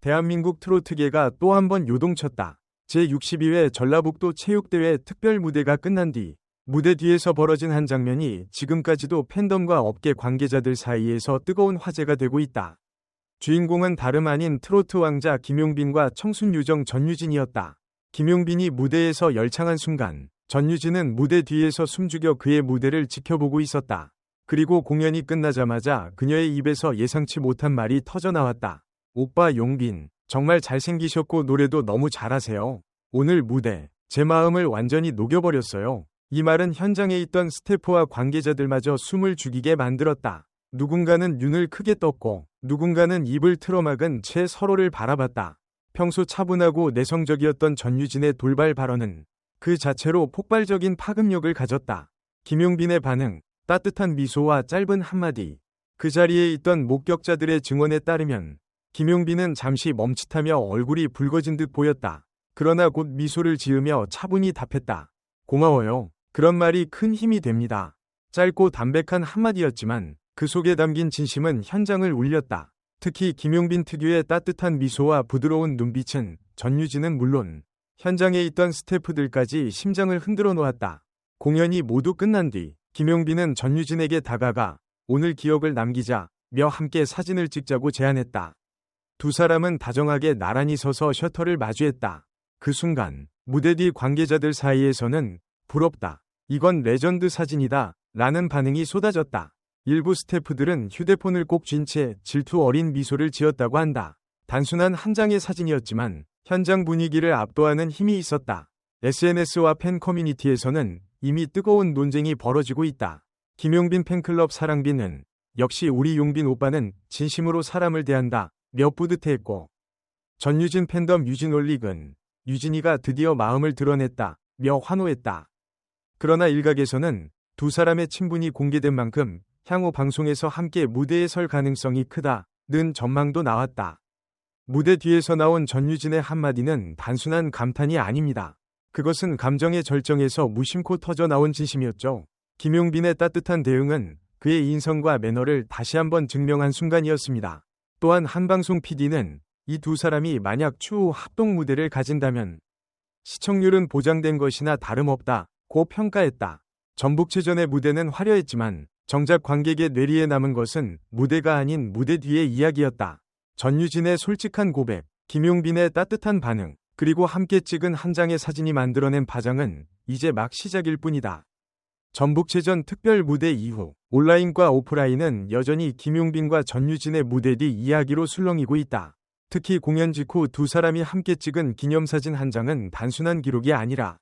대한민국 트로트계가 또 한 번 요동쳤다. 제62회 전라북도 체육대회 특별 무대가 끝난 뒤 무대 뒤에서 벌어진 한 장면이 지금까지도 팬덤과 업계 관계자들 사이에서 뜨거운 화제가 되고 있다. 주인공은 다름 아닌 트로트 왕자 김용빈과 청순 유정 전유진이었다. 김용빈이 무대에서 열창한 순간 전유진은 무대 뒤에서 숨죽여 그의 무대를 지켜보고 있었다. 그리고 공연이 끝나자마자 그녀의 입에서 예상치 못한 말이 터져 나왔다. 오빠 용빈, 정말 잘생기셨고 노래도 너무 잘하세요. 오늘 무대, 제 마음을 완전히 녹여버렸어요. 이 말은 현장에 있던 스태프와 관계자들마저 숨을 죽이게 만들었다. 누군가는 눈을 크게 떴고, 누군가는 입을 틀어막은 채 서로를 바라봤다. 평소 차분하고 내성적이었던 전유진의 돌발 발언은 그 자체로 폭발적인 파급력을 가졌다. 김용빈의 반응, 따뜻한 미소와 짧은 한마디. 그 자리에 있던 목격자들의 증언에 따르면 김용빈은 잠시 멈칫하며 얼굴이 붉어진 듯 보였다. 그러나 곧 미소를 지으며 차분히 답했다. 고마워요. 그런 말이 큰 힘이 됩니다. 짧고 담백한 한마디였지만 그 속에 담긴 진심은 현장을 울렸다. 특히 김용빈 특유의 따뜻한 미소와 부드러운 눈빛은 전유진은 물론 현장에 있던 스태프들까지 심장을 흔들어 놓았다. 공연이 모두 끝난 뒤 김용빈은 전유진에게 다가가 오늘 기억을 남기자 며 함께 사진을 찍자고 제안했다. 두 사람은 다정하게 나란히 서서 셔터를 마주했다. 그 순간 무대 뒤 관계자들 사이에서는 부럽다. 이건 레전드 사진이다. 라는 반응이 쏟아졌다. 일부 스태프들은 휴대폰을 꼭 쥔 채 질투 어린 미소를 지었다고 한다. 단순한 한 장의 사진이었지만 현장 분위기를 압도하는 힘이 있었다. SNS와 팬 커뮤니티에서는 이미 뜨거운 논쟁이 벌어지고 있다. 김용빈 팬클럽 사랑빈은 역시 우리 용빈 오빠는 진심으로 사람을 대한다. 몇 뿌듯해했고 전유진 팬덤 유진 올릭은 유진이가 드디어 마음을 드러냈다. 며 환호했다. 그러나 일각에서는 두 사람의 친분이 공개된 만큼 향후 방송에서 함께 무대에 설 가능성이 크다 는 전망도 나왔다. 무대 뒤에서 나온 전유진의 한마디는 단순한 감탄이 아닙니다. 그것은 감정의 절정에서 무심코 터져 나온 진심이었죠. 김용빈의 따뜻한 대응은 그의 인성과 매너를 다시 한번 증명한 순간이었습니다. 또한 한방송 PD는 이 두 사람이 만약 추후 합동 무대를 가진다면 시청률은 보장된 것이나 다름없다 고 평가했다. 전북체전의 무대는 화려했지만 정작 관객의 뇌리에 남은 것은 무대가 아닌 무대 뒤의 이야기였다. 전유진의 솔직한 고백, 김용빈의 따뜻한 반응, 그리고 함께 찍은 한 장의 사진이 만들어낸 파장은 이제 막 시작일 뿐이다. 전북체전 특별 무대 이후 온라인과 오프라인은 여전히 김용빈과 전유진의 무대 뒤 이야기로 술렁이고 있다. 특히 공연 직후 두 사람이 함께 찍은 기념사진 한 장은 단순한 기록이 아니라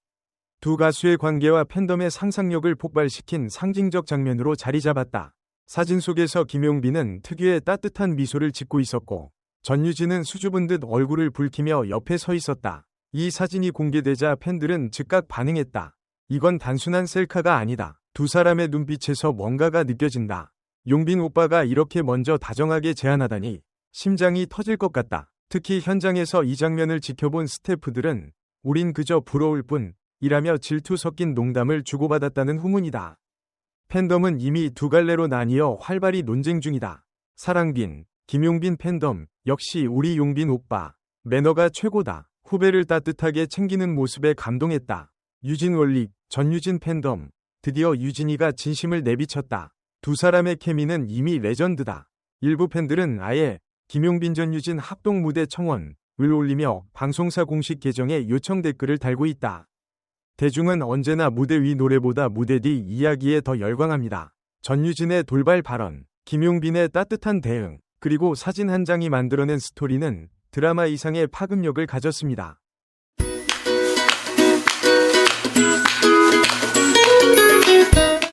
두 가수의 관계와 팬덤의 상상력을 폭발시킨 상징적 장면으로 자리 잡았다. 사진 속에서 김용빈은 특유의 따뜻한 미소를 짓고 있었고 전유진은 수줍은 듯 얼굴을 붉히며 옆에 서 있었다. 이 사진이 공개되자 팬들은 즉각 반응했다. 이건 단순한 셀카가 아니다. 두 사람의 눈빛에서 뭔가가 느껴진다. 용빈 오빠가 이렇게 먼저 다정하게 제안하다니 심장이 터질 것 같다. 특히 현장에서 이 장면을 지켜본 스태프들은 우린 그저 부러울 뿐 이라며 질투 섞인 농담을 주고받았다는 후문이다. 팬덤은 이미 두 갈래로 나뉘어 활발히 논쟁 중이다. 사랑빈, 김용빈 팬덤, 역시 우리 용빈 오빠. 매너가 최고다. 후배를 따뜻하게 챙기는 모습에 감동했다. 유진 원릭, 전유진 팬덤. 드디어 유진이가 진심을 내비쳤다. 두 사람의 케미는 이미 레전드다. 일부 팬들은 아예 김용빈 전유진 합동 무대 청원을 올리며 방송사 공식 계정에 요청 댓글을 달고 있다. 대중은 언제나 무대 위 노래보다 무대 뒤 이야기에 더 열광합니다. 전유진의 돌발 발언, 김용빈의 따뜻한 대응, 그리고 사진 한 장이 만들어낸 스토리는 드라마 이상의 파급력을 가졌습니다.